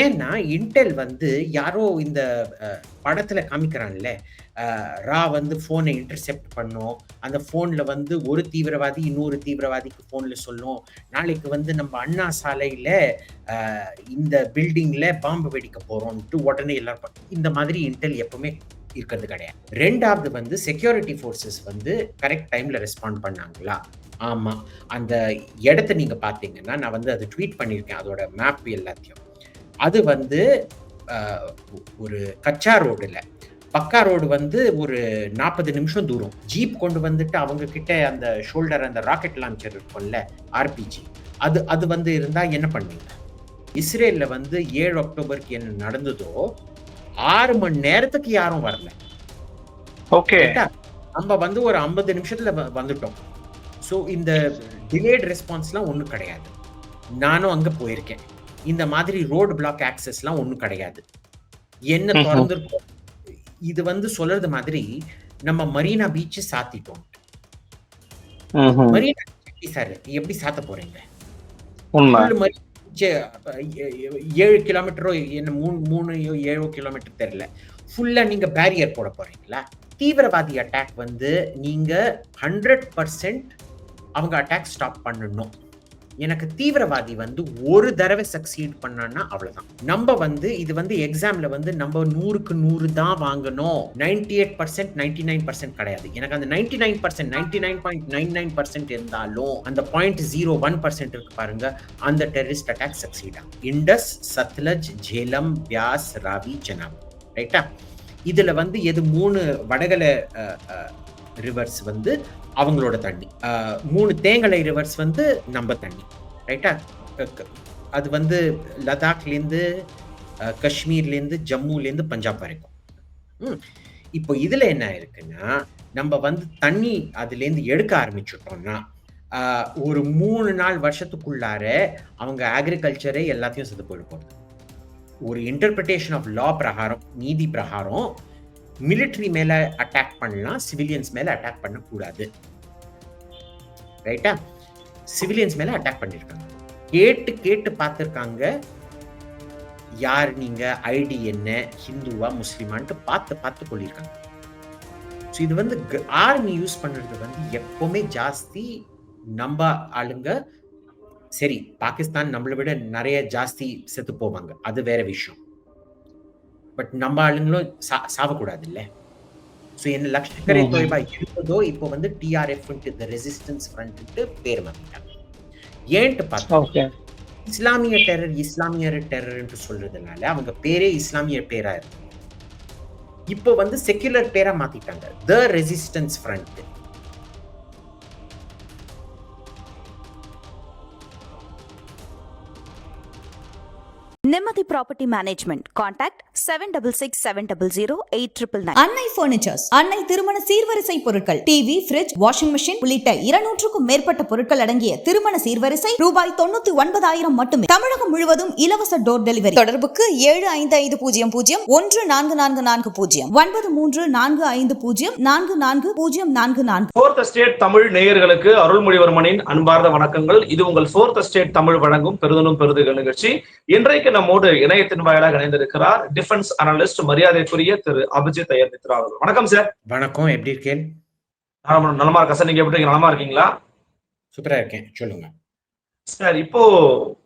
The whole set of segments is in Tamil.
ஏன்னா இன்டெல் வந்து யாரோ இந்த படத்தில் படத்துல காமிக்கிறான்ல ரா வந்து ஃபோனை இன்டர்செப்ட் பண்ணும். அந்த ஃபோனில் வந்து ஒரு தீவிரவாதி இன்னொரு தீவிரவாதிக்கு ஃபோனில் சொல்லும். நாளைக்கு வந்து நம்ம அண்ணா சாலையில் இந்த பில்டிங்கில் பாம்பு வெடிக்க போகிறோன்ட்டு உடனே எல்லாரும் இந்த மாதிரி இன்டெல் எப்பவுமே இருக்கிறது கிடையாது. ரெண்டாவது வந்து செக்யூரிட்டி ஃபோர்ஸஸ் வந்து கரெக்ட் டைமில் ரெஸ்பாண்ட் பண்ணாங்களா? ஆமாம் அந்த இடத்த நீங்கள் பார்த்தீங்கன்னா நான் வந்து அதை ட்வீட் பண்ணியிருக்கேன். அதோட மேப் எல்லாத்தையும். அது வந்து ஒரு கச்சா ரோடுல. பக்கா ரோடு வந்து ஒரு நாற்பது நிமிஷம் தூரம். ஜீப் கொண்டு வந்துட்டு அவங்க கிட்ட அந்த ஷோல்டர் அந்த ராக்கெட் லான்ச்சர் இருக்கும்ல ஆர்பிஜி. அது அது வந்து இருந்தா என்ன பண்ணுவீங்க? இஸ்ரேல்ல வந்து ஏழு அக்டோபருக்கு என்ன நடந்ததோ ஆறு மணி நேரத்துக்கு யாரும் வரல. ஓகே? நம்ம வந்து ஒரு ஐம்பது நிமிஷத்துல வந்துட்டோம். ஸோ இந்த டிலேட் ரெஸ்பான்ஸ்லாம் ஒன்றும் கிடையாது. நானும் அங்க போயிருக்கேன். இந்த மாதிரி ரோடு பிளாக் ஆக்சஸ்லாம் ஒன்றும் கிடையாது. என்ன. திறந்துருக்கோம் இது வந்து சொல்றது மாதிரி நம்ம மரீனா பீச் சாத்திட்டோம். மரீனா எப்படி சார் எப்படி சாத்த போறீங்க? ஏழு கிலோமீட்டரோ என்ன மூணு மூணு ஏழோ கிலோமீட்டர் தெரியல. ஃபுல்லா நீங்க பேரியர் போட போறீங்களா? தீவிரவாதி அட்டாக் வந்து நீங்க ஹண்ட்ரட் பர்சன்ட் அவங்க அட்டாக் ஸ்டாப் பண்ணணும். எனக்கு தீவிரவாதி வந்து ஒரு தடவை சக்சீட் பண்ணான்னா அவ்வளவுதான். நம்ம வந்து இது வந்து எக்ஸாம்ல வந்து நம்ம நூறுக்கு நூறு தான் வாங்கணும். Ninety eight percent ninety nine percent கிடையாது. எனக்கு அந்த ninety nine percent ninety nine point nine nine percent இருந்தாலும் அந்த பாயிண்ட் ஜீரோ ஒன் பர்சன்ட் இருக்கு பாருங்க அந்த டெரரிஸ்ட் அட்டாக் சக்சீட் ஆகும். இண்டஸ் சத்லஜ் ஜேலம் பியாஸ் ராவி செனாப் ரைட்டா இதுல வந்து எது மூணு வடகலை ரிவர்ஸ் வந்து அவங்களோட தண்ணி. மூணு தேங்கலை ரிவர்ஸ் வந்து நம்ம தண்ணி. ரைட்டா அது வந்து லதாக்லேருந்து காஷ்மீர்லேருந்து ஜம்முலேருந்து பஞ்சாப் வரைக்கும். ம். இப்போ இதில் என்ன இருக்குன்னா நம்ம வந்து தண்ணி அதுலேருந்து எடுக்க ஆரம்பிச்சுட்டோம்னா ஒரு மூணு நாள் வருஷத்துக்குள்ளார அவங்க அக்ரிகல்ச்சரை எல்லாத்தையும் செத்து போயிட போகிறது ஒரு இன்டர்பிரிட்டேஷன் ஆஃப் லா பிரகாரம் நீதி பிரகாரம் மிலிட்டரி மேலே அட்டாக் பண்ணலாம் சிவிலியன்ஸ் மேலே அட்டாக் பண்ணக்கூடாது. ரைட்டா சிவிலியன்ஸ் மேலே அட்டாக் பண்ணியிருக்காங்க கேட்டு கேட்டு பார்த்துருக்காங்க. யார் நீங்கள் ஐடி என்ன? ஹிந்துவா முஸ்லீமான்ட்டு பார்த்து பார்த்து சொல்லியிருக்காங்க ஸோ இது வந்து ஆர்மி யூஸ் பண்ணுறது வந்து எப்போவுமே ஜாஸ்தி நம்ம ஆளுங்க சரி பாகிஸ்தான் நம்மளை விட நிறைய ஜாஸ்தி செத்து போவாங்க. அது வேற விஷயம். பட் நம்ம ஆளுங்களும் சா சாவக்கூடாது இல்ல ஸோ என்ன லஷ்கரே. தொய்பா இருந்ததோ இப்போ வந்து டிஆர்எஃப் த ரெசிஸ்டன்ஸ் ஃப்ரண்ட் பேர் மாத்திட்டாங்க ஏன்ட்டு பார்த்தா இஸ்லாமிய டெரர் இஸ்லாமிய டெரர்ன்ட்டு சொல்றதுனால அவங்க பேரே இஸ்லாமிய பேரா இருக்கு. இப்போ வந்து செக்யுலர் பேரா மாத்திட்டாங்க. The resistance front Nimmadhi property management contact seven double six seven double zero eight triple nine Annai furnitures Annai திருமண சீர்வரிசை பொருட்கள் டிவி ஃபிரிட்ஜ் வாஷிங் மெஷின் உள்ளிட்ட இருநூற்றுக்கும் மேற்பட்ட பொருட்கள் அடங்கிய திருமண சீர்வரிசை ரூபாய் தொண்ணூத்தி ஒன்பதாயிரம் மட்டுமே. தமிழகம் முழுவதும் இலவச டோர் டெலிவரி தொடர்புக்கு ஏழு ஐந்து ஐந்து பூஜ்ஜியம் பூஜ்ஜியம் ஒன்று நான்கு நான்கு நான்கு பூஜ்ஜியம். ஒன்பது மூன்று நான்கு ஐந்து பூஜ்ஜியம் நான்கு நான்கு பூஜ்ஜியம் நான்கு நான்கு. ஃபோர்த் ஸ்டேட் தமிழ் நேயர்களுக்கு அருள்மொழிவர்மனின் அன்பார்ந்த வணக்கங்கள். இது உங்கள் ஃபோர்த் ஸ்டேட் தமிழ் வழங்கும் பெருதனும் பெருதுகள் நிகழ்ச்சி. இன்றைக்கு நம்மோடு இணையத்தின் வாயிலாக இணைந்திருக்கிறார் டிஃபென்ஸ் அனலிஸ்ட் மரியாதைக்குரிய திரு அபிஜித் ஐயர் மித்ரா அவர்கள். வணக்கம் சார் வணக்கம். எப்படி இருக்கேன் நலமா இருக்கேன் சார் நீங்க எப்படி இருக்கீங்க? நலமா இருக்கீங்களா? சூப்பரா இருக்கேன். சொல்லுங்க. சார் இப்போ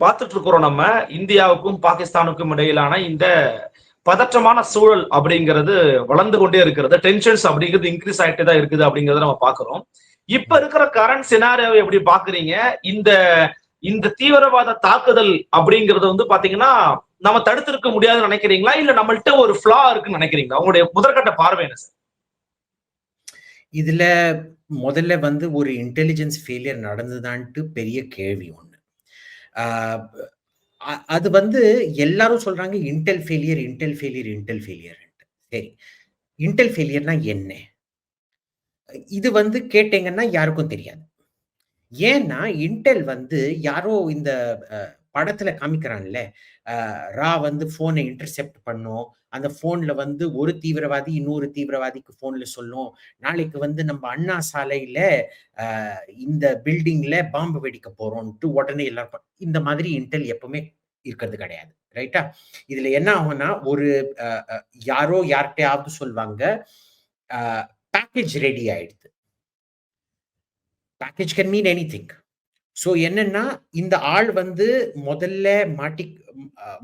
பார்த்துட்டு இருக்கிறோம் நம்ம இந்தியாவுக்கும் பாகிஸ்தானுக்கும் இடையிலான இந்த பதற்றமான சூழல் அப்படிங்கிறது வளர்ந்து கொண்டே இருக்கிறது. டென்ஷன்ஸ் அப்படிங்கிறது இன்க்ரீஸ் ஆகிட்டே தான் இருக்குது அப்படிங்கறத நம்ம பாக்குறோம் இப்ப இருக்கிற கரண்ட் சினாரியோவை எப்படி பாக்குறீங்க இந்த இந்த தீவிரவாத தாக்குதல் அப்படிங்கறது வந்து பாத்தீங்கன்னா நம்ம தடுத்திருக்க முடியாதுன்னு நினைக்கிறீங்களா? இல்ல நம்மள்ட்ட ஒரு ஃபிளா இருக்குன்னு நினைக்கிறீங்களா? உங்களுடைய முதற்கட்ட பார்வை என்ன சார்? இதுல முதல்ல வந்து ஒரு இன்டெலிஜென்ஸ் ஃபெயிலியர் நடந்ததான்ட்டு பெரிய கேள்வி ஒண்ணு. ஆஹ் அது வந்து எல்லாரும் சொல்றாங்க intel failure intel failure intel failure சரி. இன்டெல் ஃபெயிலியர்னா என்ன? இது வந்து கேட்டீங்கன்னா யாருக்கும் தெரியாது. ஏன்னா இன்டெல் வந்து யாரோ இந்த படத்துல காமிக்கிறான்ல. ரா வந்து போனை இன்டர்செப்ட் பண்ணும். அந்த போன்ல வந்து ஒரு தீவிரவாதி இன்னொரு தீவிரவாதிக்கு போன்ல சொல்லும். நாளைக்கு வந்து நம்ம அண்ணா சாலையில இந்த பில்டிங்ல பாம்பு வெடிக்க போறோம்ட்டு உடனே எல்லாரும் இந்த மாதிரி இன்டெல் எப்பவுமே இருக்கிறது கிடையாது. ரைட்டா இதுல என்ன ஆகும்னா ஒரு யாரோ யார்கிட்டயாவது சொல்லுவாங்க பேக்கேஜ் ரெடி ஆயிடுது. Package can mean anything so என்னன்னா இந்த ஆள் வந்து முதல்ல மாட்டி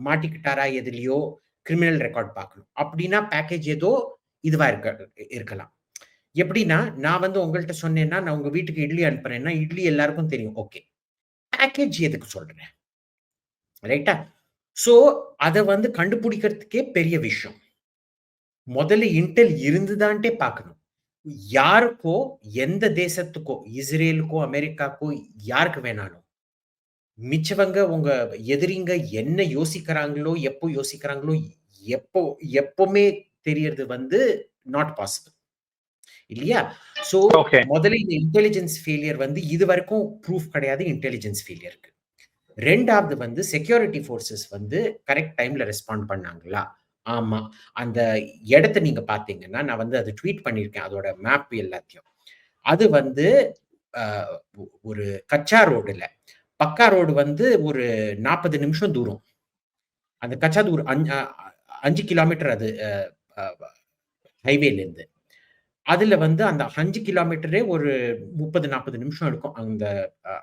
மாட்டிக்கிட்டாரா எதுலையோ கிரிமினல் ரெக்கார்ட் பார்க்கணும். அப்படின்னா பேக்கேஜ் ஏதோ இதுவா இருக்க இருக்கலாம். எப்படின்னா நான் வந்து உங்கள்கிட்ட சொன்னேன்னா நான் உங்க வீட்டுக்கு இட்லி அனுப்புறேன்னா இட்லி எல்லாருக்கும் தெரியும். ஓகே பேக்கேஜ் எதுக்கு சொல்றேன்? ரைட்டா ஸோ அதை வந்து கண்டுபிடிக்கிறதுக்கே பெரிய விஷயம். முதல்ல இன்டெல் இருந்துதான்ட்டே பார்க்கணும். யாருக்கோ எந்த தேசத்துக்கோ இஸ்ரேலுக்கோ அமெரிக்காக்கோ யாருக்கு வேணாலும். மிச்சவங்க உங்க எதிரிங்க என்ன யோசிக்கிறாங்களோ எப்போ யோசிக்கிறாங்களோ எப்போ எப்பவுமே தெரியறது வந்து நாட் பாசிபிள் இல்லையா? சோ முதல்ல இந்த இன்டெலிஜென்ஸ் ஃபெயிலியர் வந்து இது வரைக்கும் ப்ரூஃப் கிடையாது இன்டெலிஜென்ஸ் ஃபெயிலியருக்கு ரெண்டாவது வந்து செக்யூரிட்டி ஃபோர்ஸஸ் வந்து கரெக்ட் டைம்ல ரெஸ்பாண்ட் பண்ணாங்களா? ஆமா. அந்த இடத்த நீங்க பார்த்தீங்கன்னா, நான் வந்து அது ட்வீட் பண்ணியிருக்கேன் அதோட மேப் எல்லாத்தையும். அது வந்து ஒரு கச்சா ரோடுல. பக்கா ரோடு வந்து ஒரு நாற்பது நிமிஷம் தூரம். அந்த கச்சா தூரம் அஞ்சு அஞ்சு கிலோமீட்டர் அது ஹைவேல அதில் அதுல வந்து அந்த அஞ்சு கிலோமீட்டரே ஒரு முப்பது நாற்பது நிமிஷம் எடுக்கும். அந்த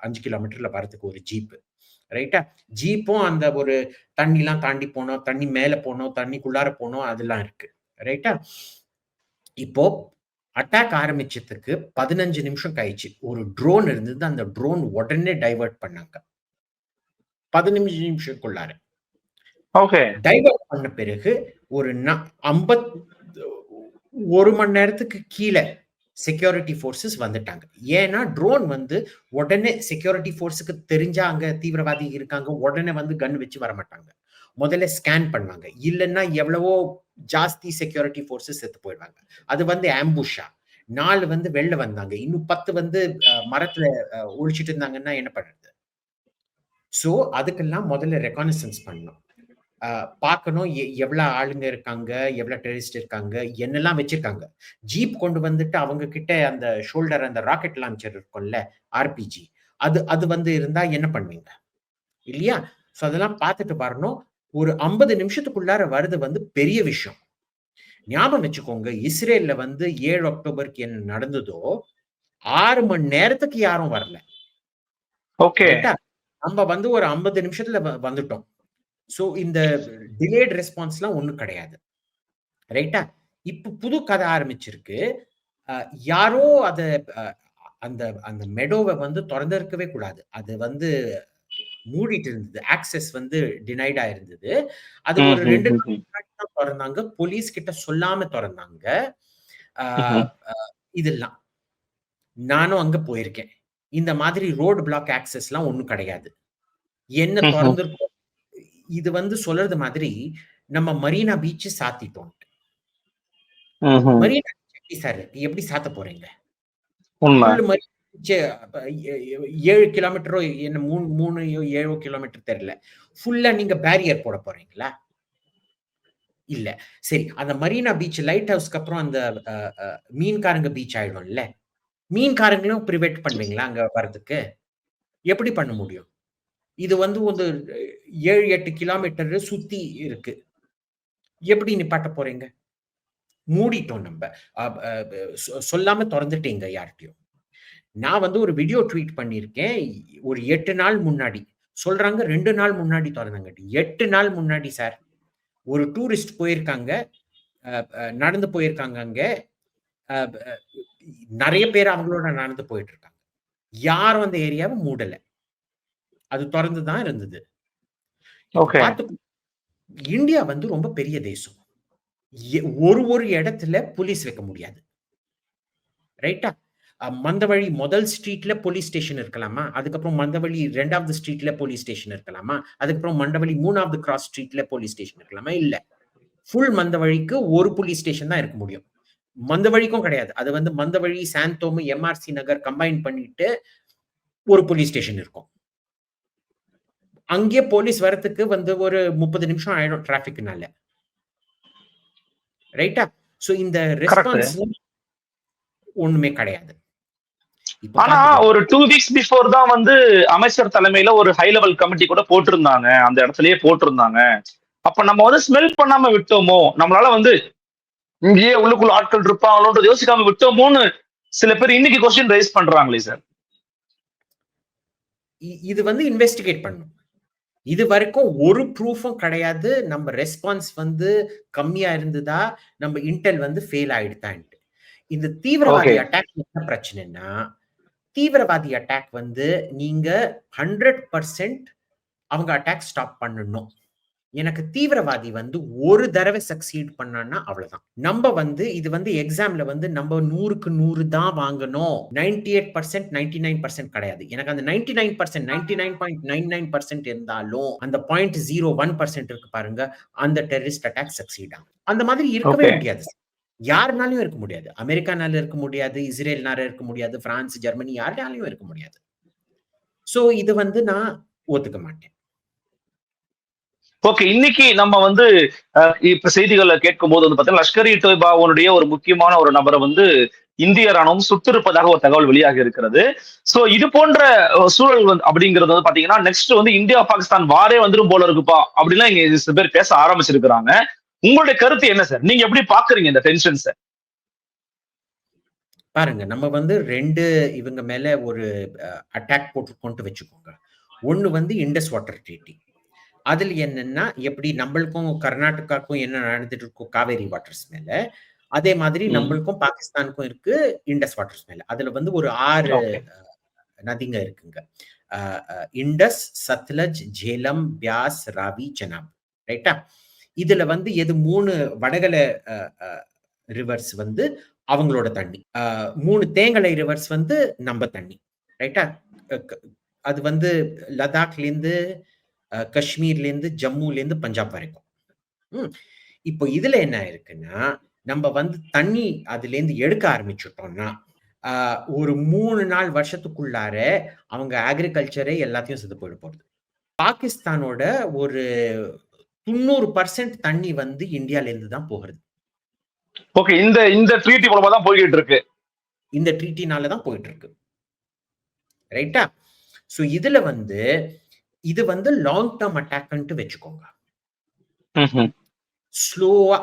அஞ்சு கிலோமீட்டர்ல வரதுக்கு ஒரு ஜீப்பு. ரைட்டா ஜீப்பும் அந்த ஒரு தண்ணிலாம் தாண்டி போனோம் தண்ணி மேல போனோம் தண்ணிக்குள்ளார போனோம் அதெல்லாம் இருக்கு. ரைட்டா இப்போ அட்டாக் ஆரம்பிச்சதுக்கு பதினஞ்சு நிமிஷம் கழிச்சு ஒரு ட்ரோன் இருந்தது அந்த ட்ரோன் உடனே டைவர்ட் பண்ணாங்க. பதினஞ்சு நிமிஷத்துக்குள்ளார. டைவர்ட் பண்ண பிறகு ஒரு ஐம்பத் ஒரு மணி நேரத்துக்கு கீழே செக்யூரிட்டி ஃபோர்ஸஸ் வந்துட்டாங்க. ஏன்னா ட்ரோன் வந்து உடனே செக்யூரிட்டி ஃபோர்ஸுக்கு தெரிஞ்சா அங்க தீவிரவாதி இருக்காங்க. உடனே வந்து கன் வச்சு வர மாட்டாங்க முதல்ல ஸ்கேன் பண்ணுவாங்க. இல்லைன்னா எவ்வளவோ ஜாஸ்தி செக்யூரிட்டி ஃபோர்ஸஸ் செத்து போயிடுவாங்க. அது வந்து ஆம்புஷா நாலு வந்து வெளில வந்தாங்க. இன்னும் பத்து வந்து மரத்துல ஒழிச்சிட்டு இருந்தாங்கன்னா என்ன பண்றது? ஸோ அதுக்கெல்லாம் முதல்ல ரெக்கானசன்ஸ் பண்ணணும். பார்க்கணும். எ- எவ்வளவு ஆளுங்க இருக்காங்க? எவ்வளவு டெரரிஸ்ட் இருக்காங்க? என்னெல்லாம் வச்சிருக்காங்க? ஜீப் கொண்டு வந்துட்டு அவங்க கிட்ட அந்த ஷோல்டர் அந்த ராக்கெட் லான்ச்சர் இருக்கும்ல ஆர்பிஜி அது அது வந்து இருந்தா என்ன பண்ணுவீங்க? இல்லையா? சோ அதெல்லாம் பார்த்துட்டு வரணும். ஒரு ஐம்பது நிமிஷத்துக்குள்ளார வருது வந்து பெரிய விஷயம். ஞாபகம் வச்சுக்கோங்க. இஸ்ரேல்ல வந்து ஏழு அக்டோபருக்கு என்ன நடந்ததோ ஆறு மணி நேரத்துக்கு யாரும் வரல. ஓகே? நம்ம வந்து ஒரு ஐம்பது நிமிஷத்துல வந்துட்டோம். சோ இந்த டிலேட் ரெஸ்பான்ஸ்லாம் ஒண்ணும் கிடையாது. ரைட்டா இப்ப புது கதை ஆரம்பிச்சிருக்கு. யாரோ அத அந்த அந்த மெடோவை வந்து திறந்திருக்கவே கூடாது. அது வந்து மூடிட்டு இருந்தது. ஆக்சஸ் வந்து டினைடா இருந்தது. அது ஒரு ரெண்டு முன்னாடி தான் திறந்தாங்க. போலீஸ் கிட்ட சொல்லாம திறந்தாங்க. இதெல்லாம். நானும் அங்க போயிருக்கேன். இந்த மாதிரி ரோடு பிளாக் ஆக்சஸ்லாம் ஒண்ணும் கிடையாது. என்ன. திறந்திருக்கோம் இது வந்து சொல்றது மாதிரி நம்ம மரீனா பீச் சாத்திட்டோம். மரீனா எப்படி சார் எப்படி சாத்த போறீங்க? ஏழு கிலோமீட்டரோ என்ன மூணு மூணு ஏழோ கிலோமீட்டர் தெரியல. ஃபுல்லா நீங்க பேரியர் போட போறீங்களா? இல்ல. சரி அந்த மரீனா பீச் லைட் ஹவுஸ்க்கு அப்புறம் அந்த மீன்காரங்க பீச் ஆயிடும்ல? மீன்காரங்களும் ப்ரிவெட் பண்ணுவீங்களா அங்க வர்றதுக்கு? எப்படி பண்ண முடியும்? இது வந்து ஒரு ஏழு எட்டு கிலோமீட்டர் சுத்தி இருக்கு. எப்படி நிப்பாட்ட போறீங்க? மூடிட்டோம் நம்ம. சொ- சொல்லாம திறந்துட்டீங்க யார்கிட்டயும். நான் வந்து ஒரு வீடியோ ட்வீட் பண்ணியிருக்கேன். ஒரு எட்டு நாள் முன்னாடி. சொல்றாங்க ரெண்டு நாள் முன்னாடி திறந்தாங்க எட்டு நாள் முன்னாடி சார். ஒரு டூரிஸ்ட் போயிருக்காங்க. நடந்து போயிருக்காங்க அங்க. நிறைய பேர் அவங்களோட நடந்து போயிட்டு இருக்காங்க. யாரும் அந்த ஏரியாவை மூடலை. அது திறந்து தான் இருந்தது. இந்தியா வந்து ரொம்ப பெரிய தேசம். ஒரு ஒரு இடத்துல போலீஸ் வைக்க முடியாது. ரைட்டா மந்தவழி முதல் ஸ்ட்ரீட்ல போலீஸ் ஸ்டேஷன் இருக்கலாமா? அதுக்கப்புறம் மந்தவழி ரெண்டாவது ஸ்ட்ரீட்ல போலீஸ் ஸ்டேஷன் இருக்கலாமா? அதுக்கப்புறம் மண்டவழி மூணாவது கிராஸ் ஸ்ட்ரீட்ல போலீஸ் ஸ்டேஷன் இருக்கலாமா? இல்ல. ஃபுல் மந்தவழிக்கு ஒரு போலீஸ் ஸ்டேஷன் தான் இருக்க முடியும். மந்தவழிக்கும் கிடையாது. அது வந்து மந்தவழி சாந்தோம் எம்ஆர்சி நகர் கம்பைன் பண்ணிட்டு ஒரு போலீஸ் ஸ்டேஷன் இருக்கும். அங்கேயே போலீஸ் வரத்துக்கு வந்து ஒரு முப்பது நிமிஷம் ஆயிடும் டிராபிக்னால ரைட்டா? சோ இந்த ரெஸ்பான்ஸ் ஒண்ணுமே கிடையாது. ஆனா. ஒரு டூ வீக்ஸ் பிஃபோர் தான் வந்து அமைச்சர் தலைமையில ஒரு ஹை லெவல் கமிட்டி கூட போட்டிருந்தாங்க. அந்த இடத்துலயே போட்டிருந்தாங்க. அப்ப நம்ம வந்து ஸ்மெல் பண்ணாம விட்டோமோ? நம்மளால வந்து இங்கேயே உள்ளுக்குள்ள ஆட்கள் இருப்பாங்களோன்றது யோசிக்காம விட்டோமோன்னு சில பேர் இன்னைக்கு கொஸ்டின் ரைஸ் பண்றாங்களே சார் இது வந்து இன்வெஸ்டிகேட் பண்ணும். இது வரைக்கும் ஒரு ப்ரூஃபும் கிடையாது. நம்ம ரெஸ்பான்ஸ் வந்து கம்மியா இருந்ததா? நம்ம இன்டெல் வந்து ஃபெயில் ஆயிடுதான்ட்டு. இந்த தீவிரவாதி. அட்டாக் என்ன பிரச்சனைனா தீவிரவாதி அட்டாக் வந்து நீங்க ஹண்ட்ரட் பர்சன்ட் அவங்க அட்டாக் ஸ்டாப் பண்ணணும். எனக்கு தீவிரவாதி வந்து ஒரு தடவை சக்சீட் பண்ணான்னா அவ்வளவுதான். நம்ம வந்து இது வந்து எக்ஸாம்ல வந்து நம்ம நூறுக்கு நூறு தான் வாங்கணும். Ninety eight percent ninety nine percent கிடையாது. எனக்கு அந்த ninety nine percent ninety nine point nine nine percent இருந்தாலும் அந்த பாயிண்ட் ஜீரோ ஒன் பர்சன்ட் இருக்கு பாருங்க அந்த டெரரிஸ்ட் அட்டாக் சக்சீட் ஆகும். அந்த மாதிரி இருக்கவே. முடியாது. யாருனாலையும் இருக்க முடியாது. அமெரிக்கானால இருக்க முடியாது இஸ்ரேல்னால இருக்க முடியாது பிரான்ஸ் ஜெர்மனி யாருனாலையும் இருக்க முடியாது. சோ இது வந்து நான் ஒத்துக்க மாட்டேன். ஓகே இன்னைக்கு நம்ம வந்து இப்ப செய்திகளை கேட்கும் போது வந்து பாத்தீங்கன்னா லஷ்கர் இ தொய்பாவுடைய ஒரு முக்கியமான ஒரு நபரை வந்து இந்திய ராணுவம் சுட்டிருப்பதாக ஒரு தகவல் வெளியாக இருக்கிறது. சோ இது போன்ற சூழல் வந்து அப்படிங்கிறது வந்து பாத்தீங்கன்னா நெக்ஸ்ட் வந்து இந்தியா பாகிஸ்தான் வாரே வந்துடும் போல இருக்குப்பா அப்படிலாம் இங்க சில பேர் பேச ஆரம்பிச்சிருக்கிறாங்க. உங்களுடைய கருத்து என்ன சார் நீங்க எப்படி பாக்குறீங்க இந்த டென்ஷன்ஸ் பாருங்க நம்ம வந்து ரெண்டு இவங்க மேல ஒரு அட்டாக் போட்டுக்கொண்டு வச்சுக்கோங்க. ஒண்ணு வந்து இண்டஸ் வாட்டர் ட்ரீட்டி அதுல என்னன்னா எப்படி நம்மளுக்கும் கர்நாடகாக்கும் என்ன நடந்துட்டு இருக்கோ காவேரி வாட்டர்ஸ் மேல அதே மாதிரி. நம்மளுக்கும் பாகிஸ்தானுக்கும் இருக்கு இண்டஸ் வாட்டர்ஸ் மேல. அதுல வந்து ஒரு ஆறு நதிங்க இருக்குங்க. இண்டஸ் சத்லஜ் ஜேலம் பியாஸ் ராவி செனாப் ரைட்டா இதுல வந்து எது மூணு வடகல ரிவர்ஸ் வந்து அவங்களோட தண்ணி. மூணு தேங்கலை ரிவர்ஸ் வந்து நம்ம தண்ணி. ரைட்டா அது வந்து லடாக்ல இருந்து அஹ், காஷ்மீர்ல இருந்து ஜம்முல இருந்து பஞ்சாப் வரைக்கும். இப்போ இதுல என்ன இருக்குன்னா நம்ம வந்து தண்ணி அதுல இருந்து எடுக்க ஆரம்பிச்சுட்டோம்னா ஒரு மூணு நாள் வருஷத்துக்குள்ளார அவங்க அக்ரிகல்ச்சரே எல்லாத்தையும் செத்து போயிட போகுது பாகிஸ்தானோட ஒரு தொண்ணூறு பர்சன்ட் தண்ணி வந்து இந்தியால இருந்து தான் போகிறது. ஓகே இந்த இந்த ட்ரீட்டி மூலமா தான் போய்கிட்டு இருக்கு இந்த ட்ரீட்டினால தான் போயிட்டு இருக்கு ரைட்டா? ஸோ இதுல வந்து இது வந்து லாங் டேர்ம் அட்டாக்ன்ட்டு வச்சுக்கோங்க. ஸ்லோவா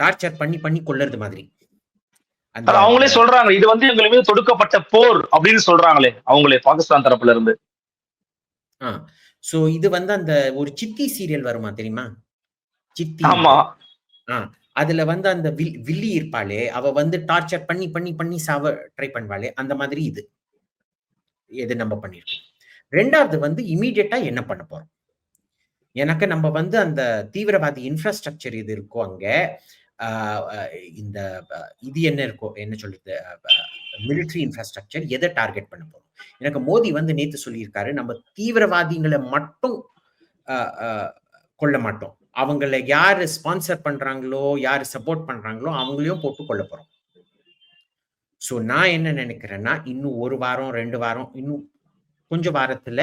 டார்ச்சர் பண்ணி பண்ணி கொல்லுறது மாதிரி. அவங்களே சொல்றாங்க இது வந்து எங்கள் மீது தொடுக்கப்பட்ட போர் அப்படின்னு சொல்றாங்களே அவங்களே பாகிஸ்தான் தரப்புல இருந்து சோ இது வந்து அந்த ஒரு சித்தி சீரியல் வருமா தெரியுமா? சித்தி. ஆமா. அதுல வந்து அந்த வில் வில்லி இருப்பாளே அவ வந்து டார்ச்சர் பண்ணி பண்ணி பண்ணி சாவ ட்ரை பண்ணுவாளே அந்த மாதிரி இது. எது நம்ம பண்ணிருக்கோம். ரெண்டாவது வந்து இமீடியட்டா என்ன பண்ண போறோம்? எனக்கு நம்ம வந்து அந்த தீவிரவாதி இன்ஃப்ராஸ்ட்ரக்சர் இது இருக்கோ அங்க இந்த இது என்ன இருக்கோ என்ன சொல்றது மிலிட்ரி இன்ஃப்ராஸ்ட்ரக்சர் எதை டார்கெட் பண்ண போறோம்? எனக்கு மோடி வந்து நேத்து சொல்லியிருக்காரு நம்ம தீவிரவாதிகளை மட்டும் கொள்ள மாட்டோம். அவங்கள யார் ஸ்பான்சர் பண்றாங்களோ யார் சப்போர்ட் பண்றாங்களோ அவங்களையும் போட்டு கொள்ள போறோம். ஸோ நான் என்ன நினைக்கிறேன்னா இன்னும் ஒரு வாரம் ரெண்டு வாரம் இன்னும் கொஞ்ச வாரத்துல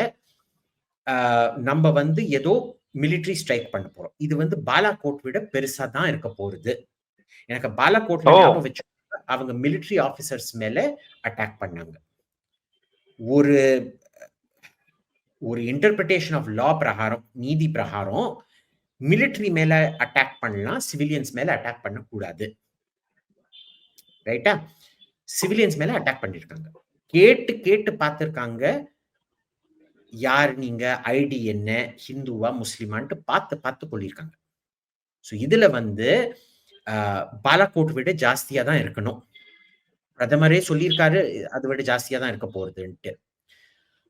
ஆஹ், நம்ம வந்து ஏதோ மிலிட்ரி ஸ்ட்ரைக் பண்ண போறோம். இது வந்து பாலாகோட் விட பெருசா தான் இருக்க போறது. எனக்கு பாலாகோட்ல. ஞாபகம் வச்சு அவங்க மிலிட்ரி ஆபீசர்ஸ் மேல அட்டாக் பண்ணாங்க. ஒரு ஒரு இன்டர்பிரிட்டேஷன் ஆஃப் லா பிரகாரம் நீதி பிரகாரம் மிலிட்ரி மேல அட்டாக் பண்ணலாம் சிவிலியன்ஸ் மேல அட்டாக் பண்ணக்கூடாது. ரைட்டா சிவிலியன்ஸ் மேல அட்டாக் பண்ணிருக்காங்க. கேட்டு கேட்டு பார்த்திருக்காங்க யார் நீங்க? ஐடி என்ன? ஹிந்துவா? முஸ்லிமான்ட்டு பார்த்து பார்த்து கொள்ளியிருக்காங்க ஸோ இதுல வந்து பாலாகோட் விட ஜாஸ்தியா தான் இருக்கணும். பிரதமரே சொல்லியிருக்காரு அதை விட ஜாஸ்தியா தான் இருக்க போறதுன்ட்டு.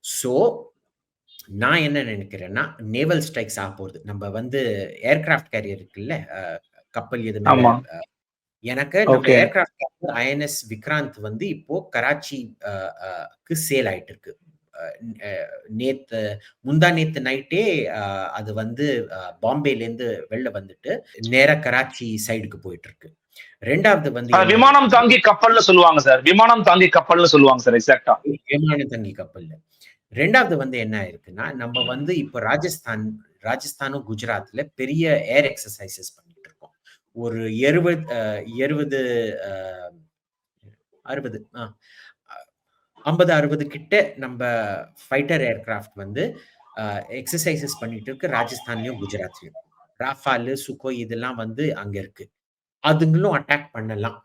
ஸோ நான் என்ன நினைக்கிறேன்னா நேவல் ஸ்ட்ரைக்ஸ் ஆக போகுது. நம்ம வந்து ஏர்கிராஃப்ட் கேரியர் இருக்குல்ல கப்பல் எது எனக்கு நம்ம. ஏர்கிராஃப்ட் கேரியர் ஐஎன்எஸ் விக்ராந்த் வந்து இப்போ கராச்சி அஹ், அஹ், க்கு சேல் ஆயிட்டு இருக்கு. நேத்து முந்தா நேத்து நைட்டே அது வந்து அஹ், பாம்பேல இருந்து வெளில வந்துட்டு நேரா கராச்சி சைடுக்கு போயிட்டு இருக்கு ரெண்டாவது வந்து விமானம் தாங்கி கப்பல்னு சொல்லுவாங்க சார். விமானம் தாங்கி கப்பல்னு சொல்லுவாங்க சார் எக்ஸாக்டா விமான தங்கி கப்பல்ல ரெண்டாவது வந்து என்ன இருக்குன்னா நம்ம வந்து இப்போ ராஜஸ்தான் ராஜஸ்தானும் குஜராத்ல பெரிய ஏர் எக்ஸசைசஸ் பண்ணிட்டு இருக்கோம் ஒரு எழுபது எழுபது அறுபது ஐம்பது அறுபது கிட்ட நம்ம ஃபைட்டர் ஏர்கிராஃப்ட் வந்து எக்ஸசைசஸ் பண்ணிட்டு இருக்கு ராஜஸ்தான்லயும் குஜராத்லயும். ராஃபாலு சுகோய் இதெல்லாம் வந்து அங்க இருக்கு. அதுங்களும் அட்டாக் பண்ணலாம்.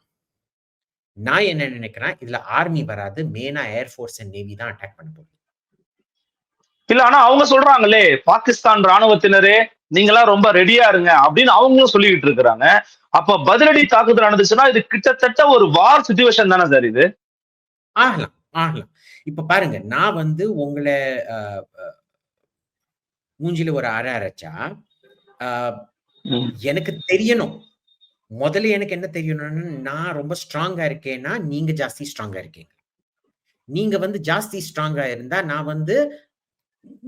நான் என்ன நினைக்கிறேன் இதுல ஆர்மி வராது மெயினா ஏர்ஃபோர்ஸ் அண்ட் நேவி தான் அட்டாக் பண்ண போகுது. இல்ல ஆனா அவங்க சொல்றாங்களே பாகிஸ்தான் ராணுவத்தினரே நீங்களாம் ரொம்ப ரெடியா இருங்க அப்படின்னு அவங்களும் சொல்லிக்கிட்டு இருக்கிறாங்க. அப்ப பதிலடி தாக்குதல் நடந்துச்சுன்னா இது கிட்டத்தட்ட ஒரு வார் சுச்சுவேஷன் தானே சார் இது? ஆகலாம். ஆகலாம். இப்ப பாருங்க நான் வந்து உங்களை மூஞ்சில ஒரு அரை அரைச்சா எனக்கு தெரியணும். முதல்ல எனக்கு என்ன தெரியணும்னா நான் ரொம்ப ஸ்ட்ராங்கா இருக்கேன்னா நீங்க ஜாஸ்தி ஸ்ட்ராங்கா இருக்கீங்க. நீங்க வந்து ஜாஸ்தி ஸ்ட்ராங்கா இருந்தா நான் வந்து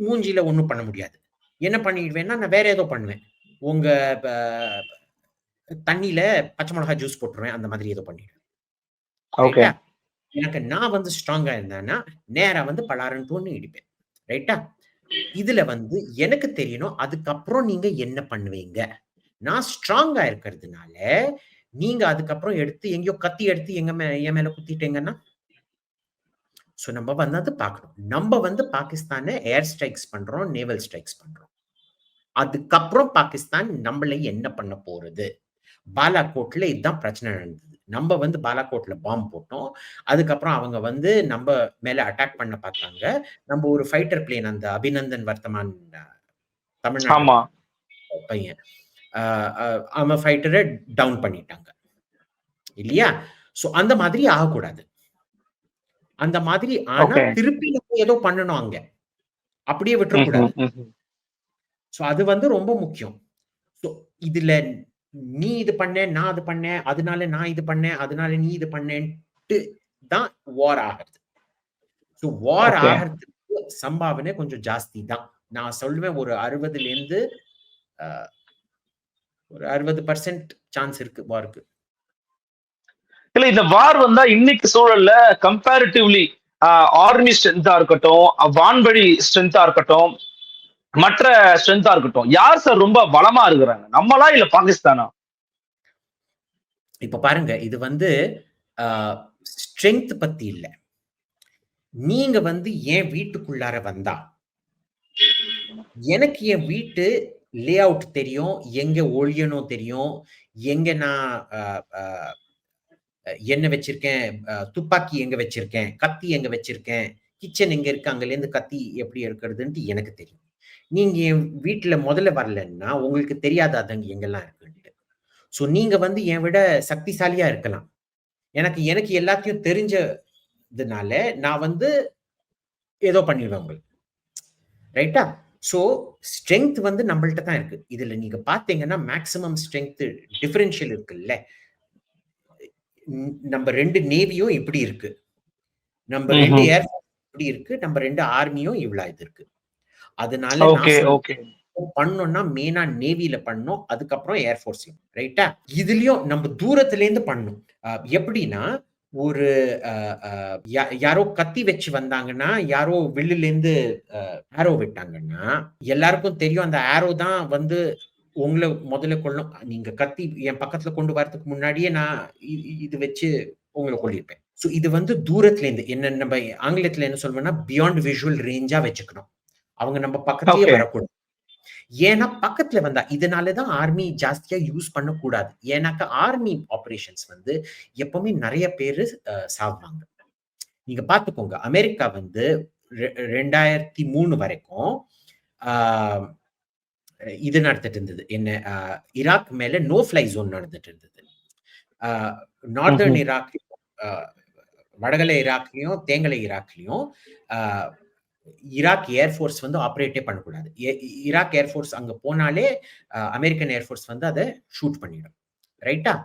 மூஞ்சில ஒண்ணும் பண்ண முடியாது. என்ன பண்ணிடுவேன்னா நான் வேற ஏதோ பண்ணுவேன். உங்க தண்ணியில பச்சை மிளகாய் ஜூஸ் போட்டுருவேன் அந்த மாதிரி ஏதோ பண்ணிடுவேன்? எனக்கு நான் வந்து ஸ்ட்ராங்கா இருந்தேன்னா நேரா வந்து பலாரன் ஒண்ணு இடிப்பேன். ரைட்டா இதுல வந்து எனக்கு தெரியணும் அதுக்கப்புறம் நீங்க என்ன பண்ணுவீங்க? நான் ஸ்ட்ராங்கா இருக்கிறதுனால நீங்க அதுக்கப்புறம் எடுத்து எங்கேயோ கத்தி எடுத்து எங்க மே என் மேல குத்திட்டீங்கன்னா? ஸோ நம்ம வந்து அது பார்க்கணும். நம்ம வந்து பாகிஸ்தானை ஏர் ஸ்ட்ரைக்ஸ் பண்றோம் நேவல் ஸ்ட்ரைக்ஸ் பண்றோம். அதுக்கப்புறம் பாகிஸ்தான் நம்மள என்ன பண்ண போறது? பாலாகோட்ல இதுதான் பிரச்சனை நடந்தது. நம்ம வந்து பாலாகோட்ல பாம்பு போட்டோம். அதுக்கப்புறம் அவங்க வந்து நம்ம மேல அட்டாக் பண்ண பார்த்தாங்க. நம்ம ஒரு ஃபைட்டர் பிளேன் அந்த அபிநந்தன் வர்த்தமான் தமிழ்நாடு பையன். அவன் ஃபைட்டரை டவுன் பண்ணிட்டாங்க. இல்லையா? சோ அந்த மாதிரி ஆகக்கூடாது. அந்த மாதிரி ஆனா. திருப்பி நம்ம ஏதோ பண்ணணும் அங்க. அப்படியே விட்டுறக்கூடாது. சோ அது வந்து ரொம்ப முக்கியம். சோ இதுல நீ இது பண்ண நான் அது பண்ணேன் அதனால நான் இது பண்ணேன் அதனால நீ இது பண்ணேன்ட்டு தான் வார் ஆகிறது. So war. ஆகிறதுக்கு சம்பாவனை கொஞ்சம் ஜாஸ்தி தான். நான் சொல்லுவேன் ஒரு அறுபதுல இருந்து ஒரு அறுபது பர்சன்ட் சான்ஸ் இருக்கு வாருக்கு இல்ல இந்த வார் வந்தா இன்னைக்கு சூழல்ல கம்பேரிட்டிவ்லி ஆர்மி ஸ்ட்ரென்த்தா இருக்கட்டும் வான்வழி ஸ்ட்ரென்த்தா இருக்கட்டும் மற்ற ஸ்ட்ரென்த்தா இருக்கட்டும். யார் சார் ரொம்ப பலமா இருக்கிறாங்க? நம்மளா இல்ல பாகிஸ்தானா? இப்ப பாருங்க இது வந்து ஸ்ட்ரென்த் பத்தி இல்ல. நீங்க வந்து என் வீட்டுக்குள்ளார வந்தா? எனக்கு என் வீட்டு லே அவுட் தெரியும் எங்க ஒழியணும் தெரியும் எங்க நான் என்ன வச்சிருக்கேன் துப்பாக்கி எங்க வச்சிருக்கேன் கத்தி எங்க வச்சிருக்கேன் கிச்சன் எங்க இருக்கு அங்கலேருந்து கத்தி எப்படி இருக்கிறதுன்ட்டு எனக்கு தெரியும். நீங்க என் வீட்டுல முதல்ல வரலன்னா உங்களுக்கு தெரியாத அது எங்கெல்லாம் இருக்குன்ட்டு. சோ நீங்க வந்து என் விட சக்திசாலியா இருக்கலாம். எனக்கு எனக்கு எல்லாத்தையும் தெரிஞ்சதுனால நான் வந்து ஏதோ பண்ணிடுவேன் உங்களுக்கு. ரைட்டா? ஸோ ஸ்ட்ரென்த் வந்து நம்மள்ட்ட தான் இருக்கு. இதுல நீங்க பாத்தீங்கன்னா மேக்சிமம் ஸ்ட்ரென்த் டிஃபரன்ஷியல் இருக்குல்ல. நம்ம ரெண்டு நேவியும் இப்படி இருக்கு. நம்ம ரெண்டு ம்ஹும். ஏர் இப்படி இருக்கு. நம்ம ரெண்டு ஆர்மியும் இவ்வளவு இது இருக்கு. அதனால பண்ணோம்னா மெயினா நேவில பண்ணோம் அதுக்கப்புறம் ஏர்ஃபோர்ஸ்லயும் ரைட்டா இதுலயும் நம்ம தூரத்துல இருந்து பண்ணோம் எப்படின்னா ஒரு யாரோ கத்தி வச்சு வந்தாங்கன்னா யாரோ வில்லுல இருந்து ஆரோ விட்டாங்கன்னா எல்லாருக்கும் தெரியும் அந்த ஆரோ தான் வந்து உங்களை முதல்ல கொல்லும். நீங்க கத்தி என் பக்கத்துல கொண்டு வரதுக்கு முன்னாடியே நான் இது வச்சு உங்களை கொல்லிருப்பேன். ஸோ இது வந்து தூரத்துல இருந்து என்ன நம்ம ஆங்கிலத்துல என்ன சொல்லுவோம்னா பியாண்ட் விஷுவல் ரேஞ்சா வச்சுக்கணும். அவங்க நம்ம பக்கத்துலயே. வரக்கூடாது. ஏன்னா பக்கத்துல வந்தா இதனாலதான் ஆர்மி ஜாஸ்தியா யூஸ் பண்ணக்கூடாது. ஏன்னாக்கா ஆர்மி ஆபரேஷன்ஸ் வந்து எப்பவுமே நிறைய பேரு சாவாங்க நீங்க பாத்துக்கோங்க அமெரிக்கா வந்து ரெண்டாயிரத்தி மூணு வரைக்கும் ஆஹ், இது நடந்துட்டு இருந்தது. என்ன ஆஹ், ஈராக் மேல நோ ஃபிளை ஜோன் நடந்துட்டு இருந்தது. நார்தர்ன். ஈராக் வடகலை ஈராக்லயும் தேங்கலை ஈராக்லயும் ஆஹ், ஈராக் ஏர்ஃபோர்ஸ் வந்து ஆப்ரேட்டே பண்ணக்கூடாது. ஏ- ஈராக் ஏர்ஃபோர்ஸ் அங்கே போனாலே அமெரிக்கன் ஏர்ஃபோர்ஸ் வந்து அதை ஷூட் பண்ணிடும். ரைட்டா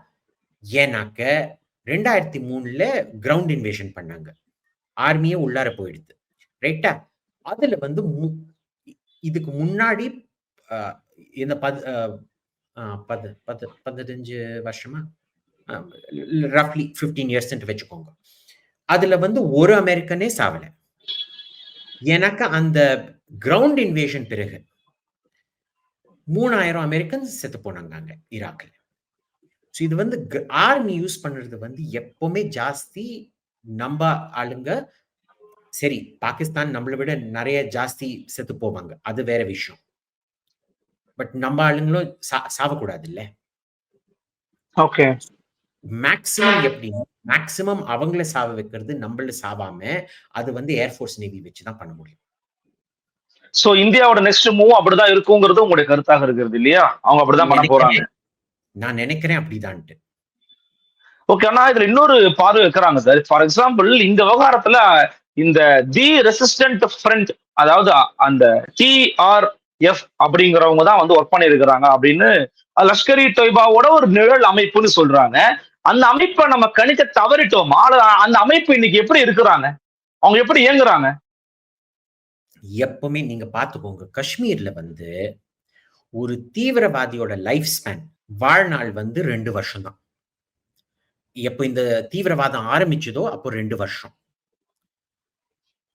ஏன்னாக்க ரெண்டாயிரத்தி மூணுல கிரவுண்ட் இன்வேஷன் பண்ணாங்க. ஆர்மியே உள்ளார போயிடுது. ரைட்டா அதுல வந்து மு- இதுக்கு முன்னாடி இந்த பது பத்து பத்து பதினஞ்சு வருஷமா? ரஃப்லி ஃபிஃப்டீன் இயர்ஸ் வச்சுக்கோங்க. அதுல வந்து ஒரு அமெரிக்கனே சாவலை. எனக்கு அந்த கிரவுண்ட் இன்வேஷன் பிறகு மூணாயிரம் அமெரிக்கன்ஸ் செத்து போனாங்க அங்க ஈராக்ல ஸோ இது வந்து ஆர்மி யூஸ் பண்றது வந்து எப்பவுமே ஜாஸ்தி நம்ம ஆளுங்க சரி பாகிஸ்தான் நம்மளை விட நிறைய ஜாஸ்தி செத்து போவாங்க. அது வேற விஷயம். பட் நம்ம ஆளுங்களும் சா- சாவக்கூடாது இல்ல ஓகே மேக்சிமம் எப்படி? மேக்சிமம் அவங்கள சாவ வைக்கிறது நம்மள சாவாம அது வந்து ஏர்ஃபோர்ஸ் நேவி வச்சு தான் பண்ண முடியும். சோ இந்தியாவோட நெக்ஸ்ட் மூவ் அப்படிதான் இருக்குங்கிறது உங்களுடைய கருத்தாக இருக்கிறது இல்லையா? அவங்க அப்படிதான் பண்ண போறாங்க. நான் நினைக்கிறேன் அப்படிதான்ட்டு. ஓகே ஆனா இதுல இன்னொரு பார்வை வைக்கிறாங்க. சார் ஃபார் எக்ஸாம்பிள் இந்த விவகாரத்துல இந்த தி ரெசிஸ்டன்ட் ஃப்ரண்ட் அதாவது அந்த டிஆர்எஃப் அப்படிங்கிறவங்க தான் வந்து ஒர்க் பண்ணியிருக்கிறாங்க அப்படின்னு லஷ்கர் தொய்பாவோட ஒரு நிழல் அமைப்புன்னு சொல்றாங்க. அந்த அமைப்பை நம்ம கணிக்க தவறிட்டோம். அல்லது அந்த அமைப்பு இன்னைக்கு எப்படி இருக்கிறாங்க? அவங்க எப்படி இயங்குறாங்க? எப்பவுமே நீங்க பாத்துக்கோங்க காஷ்மீர்ல வந்து ஒரு தீவிரவாதியோட லைஃப் ஸ்பேன் வாழ்நாள் வந்து ரெண்டு வருஷம் தான் எப்போ இந்த தீவிரவாதம் ஆரம்பிச்சதோ அப்போ ரெண்டு வருஷம்.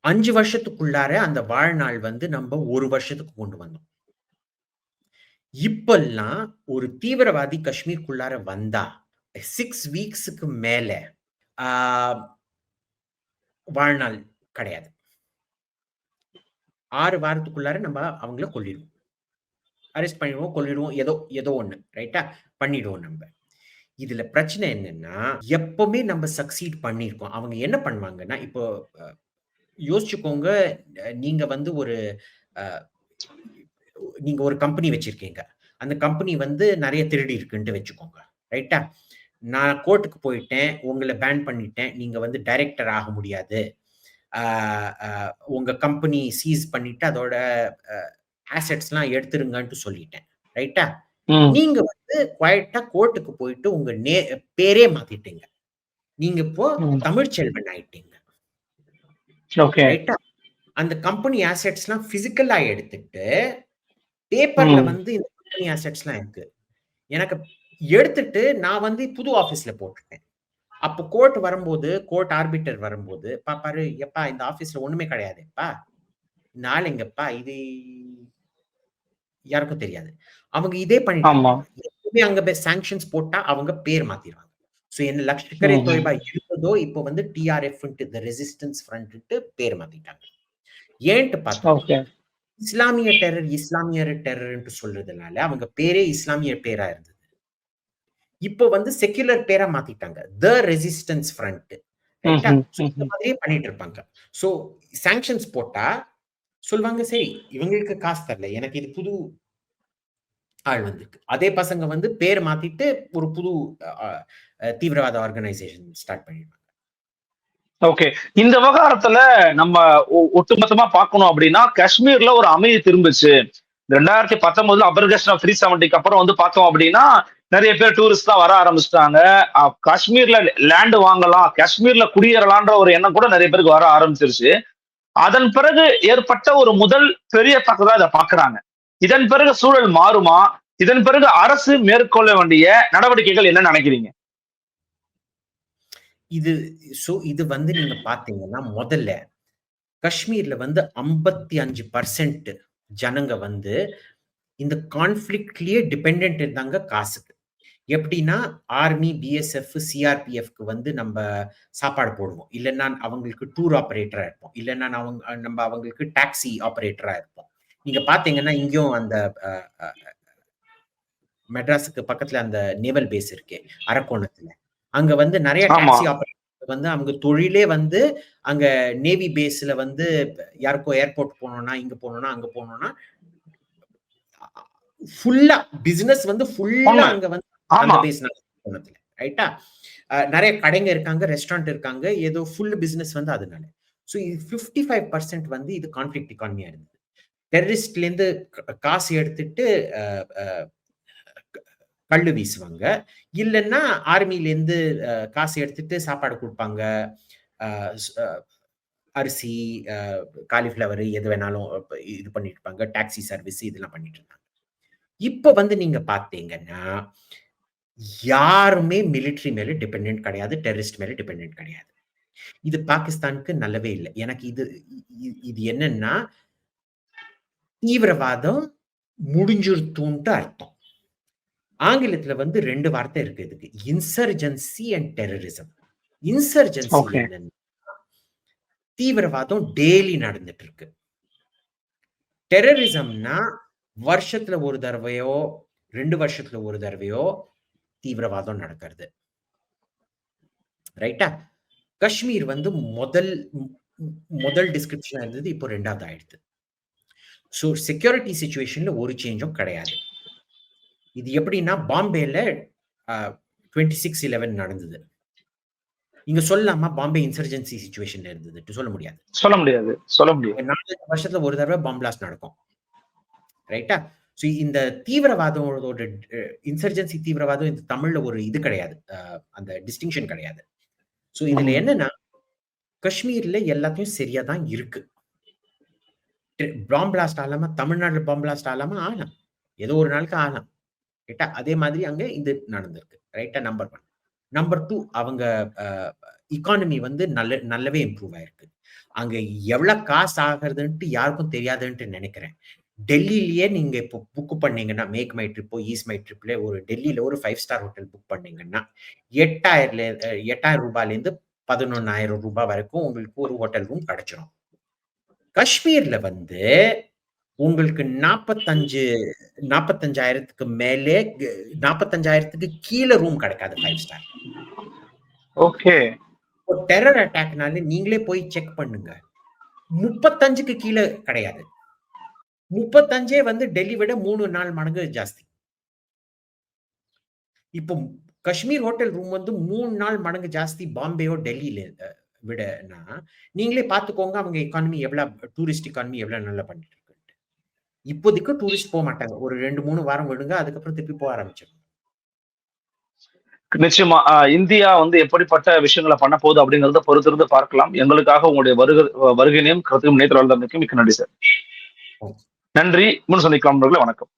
அஞ்சு வருஷத்துக்குள்ளார அந்த வாழ்நாள் வந்து நம்ம ஒரு வருஷத்துக்கு கொண்டு வந்தோம். இப்பெல்லாம் ஒரு தீவிரவாதி காஷ்மீருக்குள்ளார வந்தா சிக்ஸ் வீக்ஸுக்கு மேலே ஆஹ், வாழ்நாள் கிடையாது. ஆறு வாரத்துக்குள்ளார நம்ம அவங்கள கொல்லிடுவோம். அரெஸ்ட் பண்ணிடுவோம் கொல்லிடுவோம் ஏதோ ஏதோ ஒன்று ரைட்டா பண்ணிடுவோம் நம்ம. இதுல பிரச்சனை என்னன்னா எப்பவுமே நம்ம சக்சீட் பண்ணியிருக்கோம். அவங்க என்ன பண்ணுவாங்கன்னா இப்போ யோசிச்சுக்கோங்க நீங்கள் நீங்க வந்து ஒரு அஹ், நீங்க ஒரு கம்பெனி வச்சிருக்கீங்க. அந்த கம்பெனி வந்து நிறைய திருடி இருக்குன்ட்டு வச்சுக்கோங்க ரைட்டா நான் கோர்ட்டுக்கு போயிட்டேன் உங்களை பேன் பண்ணிட்டேன் நீங்க வந்து டைரக்டர் ஆக முடியாது. உங்க கம்பெனி சீஸ் பண்ணிட்டு அதோட ஆசெட்ஸ்லாம் எடுத்துருங்கன்ட்டு சொல்லிட்டேன். ரைட்டா நீங்க வந்து குவாய்ட்டா கோர்ட்டுக்கு போயிட்டு உங்க நே பேரே மாத்திட்டீங்க. நீங்க இப்போ. தமிழ்ச்செல்வன் ஆயிட்டீங்க. ஓகே. ரைட்டா அந்த கம்பெனி ஆசெட்ஸ்லாம் பிசிக்கலா எடுத்துட்டு பேப்பர்ல. வந்து இந்த கம்பெனி ஆசெட்ஸ்லாம் இருக்கு. எனக்கு எடுத்துட்டு நான் வந்து புது ஆபீஸ்ல போட்டுட்டேன் அப்போ கோர்ட் வரும்போது கோர்ட் ஆர்பிட்டர் வரும்போது பாப்பாரு எப்பா இந்த ஆபீஸ்ல ஒண்ணுமே கிடையாதுப்பா. எங்கப்பா? இது யாருக்கும் தெரியாது. அவங்க இதே பண்ணிட்டு அங்க சாங்ஷன்ஸ் போட்டா அவங்க பேர் மாத்திடுவாங்க சோ என்ன லஷ்கரே. தொய்பா இருந்ததோ இப்போ வந்து டிஆர்எஃப் த ரெசிஸ்டன்ஸ் ஃப்ரண்ட் பேர் மாத்திட்டாங்க. ஏன்ட்டு பார்த்தா இஸ்லாமிய டெரர் இஸ்லாமிய டெரர்ன்ட்டு சொல்றதுனால அவங்க பேரே இஸ்லாமிய பேரா இருந்தது. இப்போ வந்து செக்யுலர் பேரா மாத்திட்டாங்க. த ரெசிஸ்டன்ஸ் ஃப்ரண்ட் இந்த. மாதிரியே பண்ணிட்டு இருப்பாங்க. சோ சாங்ஷன்ஸ் போட்டா சொல்லுவாங்க சரி இவங்களுக்கு காசு தரல. எனக்கு இது புது ஆள் வந்திருக்கு. அதே பசங்க வந்து பேர் மாத்திட்டு ஒரு புது தீவிரவாத ஆர்கனைசேஷன் ஸ்டார்ட் பண்ணிடுவாங்க. ஓகே இந்த விவகாரத்துல நம்ம ஒட்டுமொத்தமா பார்க்கணும் அப்படின்னா காஷ்மீர்ல ஒரு அமைதி திரும்பிச்சு. ரெண்டாயிரத்தி பத்தொன்பதுல அபர்கேஷன் த்ரீ செவன்டிக்கு அப்புறம் வந்து பார்த்தோம் அப்படின்னா நிறைய பேர் டூரிஸ்ட் தான் வர ஆரம்பிச்சிட்டாங்க. காஷ்மீர்ல லேண்டு வாங்கலாம் காஷ்மீர்ல குடியேறலான்ற ஒரு எண்ணம் கூட நிறைய பேருக்கு வர ஆரம்பிச்சிருச்சு. அதன் பிறகு ஏற்பட்ட ஒரு முதல் பெரிய தாக்கத்தை இதை பாக்குறாங்க இதன் பிறகு சூழல் மாறுமா? இதன் பிறகு அரசு மேற்கொள்ள வேண்டிய நடவடிக்கைகள் என்ன நினைக்கிறீங்க? இது சோ இது வந்து நீங்க பாத்தீங்கன்னா முதல்ல காஷ்மீர்ல வந்து ஐம்பத்தி அஞ்சு பர்சன்ட் ஜனங்க வந்து இந்த கான்ஃபிளிக்ட்லயே டிபெண்ட் இருந்தாங்க காசுக்கு. எப்படின்னா ஆர்மி பிஎஸ்எஃப் சிஆர்பிஎஃப்க்கு வந்து நம்ம சாப்பாடு போடுவோம் இல்லைன்னா அவங்களுக்கு டூர் ஆப்ரேட்டரா இருப்போம் இல்லைன்னா அவங்க நம்ம அவங்களுக்கு டாக்ஸி ஆப்ரேட்டரா இருப்போம் நீங்க பாத்தீங்கன்னா இங்கேயும் அந்த மெட்ராஸுக்கு பக்கத்துல அந்த நேவல் பேஸ் இருக்கே அரக்கோணத்துல அங்க வந்து நிறைய. டாக்ஸி ஆபரேட்டர் வந்து அவங்க தொழிலே வந்து அங்க நேவி பேஸ்ல வந்து யாருக்கோ ஏர்போர்ட் போனோம்னா இங்க போனோம்னா அங்க போனோம்னா ஃபுல்லா பிசினஸ் வந்து ஃபுல்லா. அங்க வந்து ரைட்டா நிறைய கடைங்க இருக்காங்க ரெஸ்டாரண்ட் இருக்காங்க ஏதோ ஃபுல் பிசினஸ் வந்து அதனால. ஸோ இது ஃபிஃப்டி ஃபைவ் பர்சன்ட் வந்து இது கான்ஃபிளிக் இக்கானமியா இருந்தது. டெரரிஸ்ட்லேருந்து காசு எடுத்துட்டு கல் வீசுவாங்க. இல்லைன்னா ஆர்மில இருந்து காசு எடுத்துட்டு சாப்பாடு கொடுப்பாங்க. அரிசி காலிஃப்ளவர் எது வேணாலும் இது பண்ணிட்டு இருப்பாங்க. டாக்ஸி சர்வீஸ் இதெல்லாம் பண்ணிட்டு இருந்தாங்க. இப்ப வந்து நீங்க பாத்தீங்கன்னா யாருமே மிலிட்டரி மேல டிபெண்ட் கிடையாது டெரரிஸ்ட் மேல டிபெண்ட் கிடையாது. இது பாகிஸ்தானுக்கு நல்லவே இல்லை. எனக்கு இது இது என்னன்னா தீவிரவாதம் முடிஞ்சிருத்துன்ட்டு அர்த்தம். ஆங்கிலத்துல வந்து ரெண்டு வார்த்தை இருக்கு இதுக்கு. இன்சர்ஜென்சி அண்ட் டெரரிசம் இன்சர்ஜென்சி தீவிரவாதம் டெய்லி நடந்துட்டு இருக்கு டெரரிசம்னா வருஷத்துல ஒரு தடவையோ ரெண்டு வருஷத்துல ஒரு தடவையோ தீவிரவாதம் நடக்கிறது. ரைட்டா காஷ்மீர் வந்து முதல் முதல் டிஸ்கிரிப்ஷன் இருந்தது இப்போ ரெண்டாவது ஆயிடுது. ஸோ செக்யூரிட்டி சுச்சுவேஷன்ல ஒரு சேஞ்சும் கிடையாது. இது எப்படின்னா பாம்பேல டுவெண்ட்டி சிக்ஸ் இலவன் நடந்தது. இங்க சொல்லலாமா பாம்பே இன்சர்ஜென்சி சுச்சுவேஷன்ல இருந்தது சொல்ல முடியாது. சொல்ல முடியாது சொல்ல முடியாது. நாலு வருஷத்துல ஒரு தடவை பாம் பிளாஸ்ட் நடக்கும். ரைட்டா ஸோ இந்த தீவிரவாதத்தோட இன்சர்ஜென்சி தீவிரவாதம் இந்த தமிழ்ல ஒரு இது கிடையாது. அந்த டிஸ்டிங்ஷன் கிடையாது. ஸோ இதுல. என்னன்னா காஷ்மீர்ல எல்லாத்தையும் சரியா தான் இருக்கு. பாம் பிளாஸ்ட் ஆகலாமா தமிழ்நாட்டுல பாம் பிளாஸ்ட் ஆகலாமா ஆகலாம். ஏதோ ஒரு நாளுக்கு ஆகலாம். ரைட்டா அதே மாதிரி அங்க இது நடந்திருக்கு. ரைட்டா நம்பர் ஒன் நம்பர் டூ அவங்க இக்கானமி வந்து நல்ல நல்லாவே இம்ப்ரூவ் ஆயிருக்கு. அங்க எவ்வளவு காசு ஆகுறதுன்ட்டு யாருக்கும் தெரியாதுன்ட்டு நினைக்கிறேன். டெல்லியிலேயே நீங்க இப்போ புக் பண்ணீங்கன்னா மேக் மை ட்ரிப்போ ஈஸ் மை ட்ரிப்ல ஒரு டெல்லியில ஒரு ஃபைவ் ஸ்டார் ஹோட்டல் புக் பண்ணீங்கன்னா எட்டாயிரம்ல அஹ், எட்டாயிரம் ரூபாயில இருந்து பதினொன்னாயிரம் ரூபாய் வரைக்கும் உங்களுக்கு ஒரு ஹோட்டல் ரூம் கிடைச்சிரும். காஷ்மீர்ல வந்து உங்களுக்கு நாற்பத்தஞ்சு நாற்பத்தஞ்சாயிரத்துக்கு மேலே நாற்பத்தஞ்சாயிரத்துக்கு கீழே ரூம் கிடைக்காது ஃபைவ் ஸ்டார் ஓகே. டெரர் அட்டாக்னால நீங்களே போய் செக் பண்ணுங்க. முப்பத்தஞ்சுக்கு கீழே கிடையாது. முப்பத்தஞ்சே வந்து டெல்லி விட மூணு நாலு மடங்கு ஜாஸ்தி. இப்போ காஷ்மீர் ஹோட்டல் ரூம் வந்து மூணு நாள் மடங்கு ஜாஸ்தி பாம்பேயோ டெல்லியில விடனா நீங்களே பார்த்துக்கோங்க அவங்க எக்கானமி எவ்வளவு டூரிஸ்ட் எக்கானமி எவ்வளவு நல்லா பண்ணிட்டு இருக்கு இப்போதைக்கு டூரிஸ்ட் போக மாட்டாங்க. ஒரு ரெண்டு மூணு வாரம் விடுங்க அதுக்கப்புறம் திருப்பி போக ஆரம்பிச்சிடும் நிச்சயமா இந்தியா வந்து எப்படிப்பட்ட விஷயங்களை பண்ண போகுது அப்படிங்கறத பொறுத்திருந்து பார்க்கலாம். எங்களுக்காக உங்களுடைய வருகை வருகையினையும் கருத்தையும் நேற்று வளர்ந்தமைக்கும் மிக்க நன்றி சார். நன்றி. முன் சந்திக்கலாம் வணக்கம்.